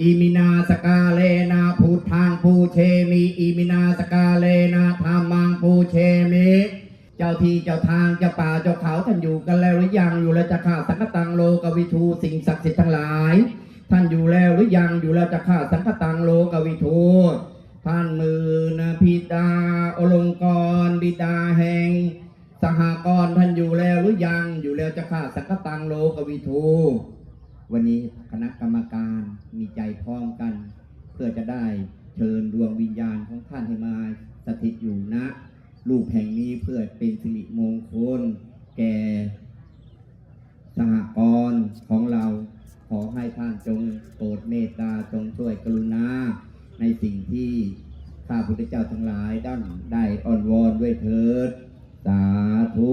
อิมินาสกาเลนะพุทธังปูเชมิอิมินาสกาเลนะธรรมังปูเชมิเจ้าที่เจ้าทางเจ้าป่าเจ้าเขาท่านอยู่กันแล้วหรือยังอยู่แล้วจะฆ่าสังฆตังโลกวิทูสิ่งศักดิ์สิทธิ์ทั้งหลาย ท่านอยู่แล้วหรือยังอยู่แล้วจะฆ่าสังฆตังโลกวิทูท่านมือนะพิดาอลงกรบิดาแห่ง สหกรณ์ท่านอยู่แล้วหรือยังอยู่แล้วจะฆ่าสังฆตังโลกวิทู วันนี้คณะกรรมการมีใจพร้อมกัน เพื่อจะได้เชิญดวงวิญญาณของท่านให้มาสถิตอยู่ณลูกแห่งนี้เพื่อเป็นสิริมงคล แก่สหกรณ์ของเราขอให้ท่านจงโปรดเมตตาจงช่วยกรุณาในสิ่งที่ข้าพุทธเจ้าทั้งหลายด้านได้อ่อนวอนด้วยเถิด สาธุ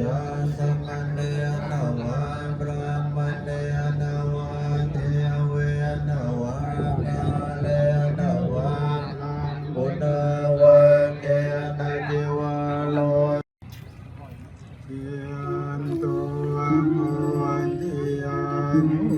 ยาสัมมันเนนวะพระมันเนนวะเทเวนวะพระเลนวะบุญวะเกนะจิวะโลทียนตัววันเทียนวัน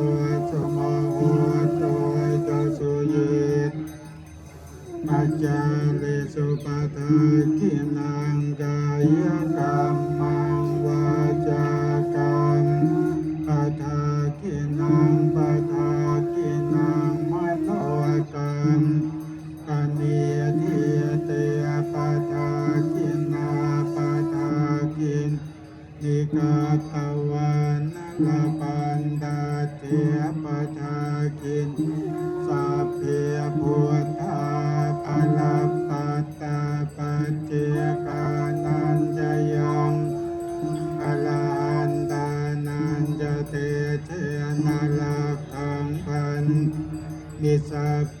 จาเลสุปะทากินังกายกรรม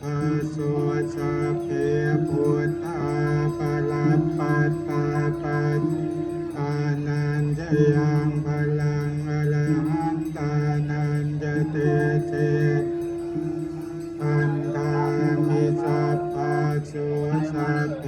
สัพพะโสสัพเพพุทธาปลัปปัตตาปัจตานันจยังพลังอรหันตานันจเตเชอันตามิสัพพะโสสัพเพ